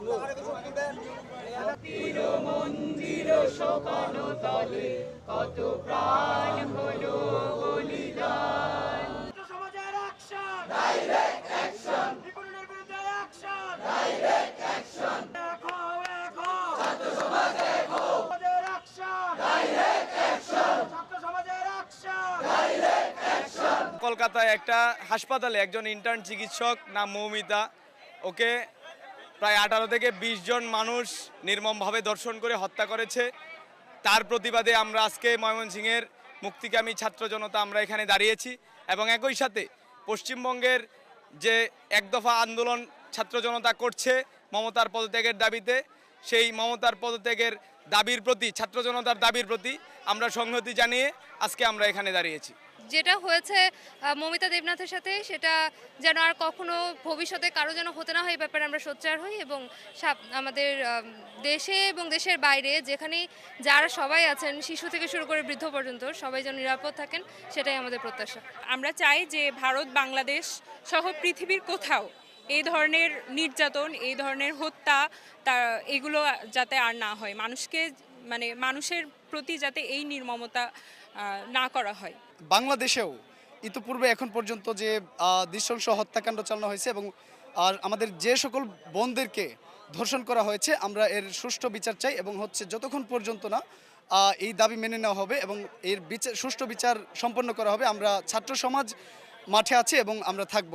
কত কলকাতায় একটা হাসপাতালে একজন ইন্টার্ন চিকিৎসক নাম মৌমিতা ওকে প্রায় আঠারো থেকে বিশ জন মানুষ নির্মমভাবে দর্শন করে হত্যা করেছে। তার প্রতিবাদে আমরা আজকে ময়মনসিংহের মুক্তিকামী ছাত্র জনতা আমরা এখানে দাঁড়িয়েছি এবং একই সাথে পশ্চিমবঙ্গের যে একদফা আন্দোলন ছাত্র জনতা করছে মমতার পদত্যাগের দাবিতে, সেই মমতার পদত্যাগের দাবির প্রতি, ছাত্র জনতার দাবির প্রতি আমরা সংহতি জানিয়ে আজকে আমরা এখানে দাঁড়িয়েছি। যেটা হয়েছে মমিতা দেবনাথের সাথে সেটা যেন আর কখনো ভবিষ্যতে কারও যেন হতে না হয় এই ব্যাপারে আমরা সোচ্চার হই এবং আমাদের দেশে এবং দেশের বাইরে যেখানে যারা সবাই আছেন শিশু থেকে শুরু করে বৃদ্ধ পর্যন্ত সবাই যেন নিরাপদ থাকেন সেটাই আমাদের প্রত্যাশা। আমরা চাই যে ভারত বাংলাদেশ সহ পৃথিবীর কোথাও এই ধরনের নির্যাতন এই ধরনের হত্যা তা এগুলো যাতে আর না হয়। মানুষকে মানে মানুষের প্রতি যাতে এই নির্মমতা না করা হয়। বাংলাদেশেও ইতিপূর্বে এখন পর্যন্ত যে নৃশংস হত্যাকাণ্ড চালানো হয়েছে এবং, আর আমাদের যে সকল বোনদেরকে ধর্ষণ করা হয়েছে, আমরা এর সুষ্ঠু বিচার চাই এবং হচ্ছে যতক্ষণ পর্যন্ত না এই দাবি মেনে নেওয়া হবে এবং এর বিচার সুষ্ঠু বিচার সম্পন্ন করা হবে, আমরা ছাত্র সমাজ মাঠে আছে এবং আমরা থাকব।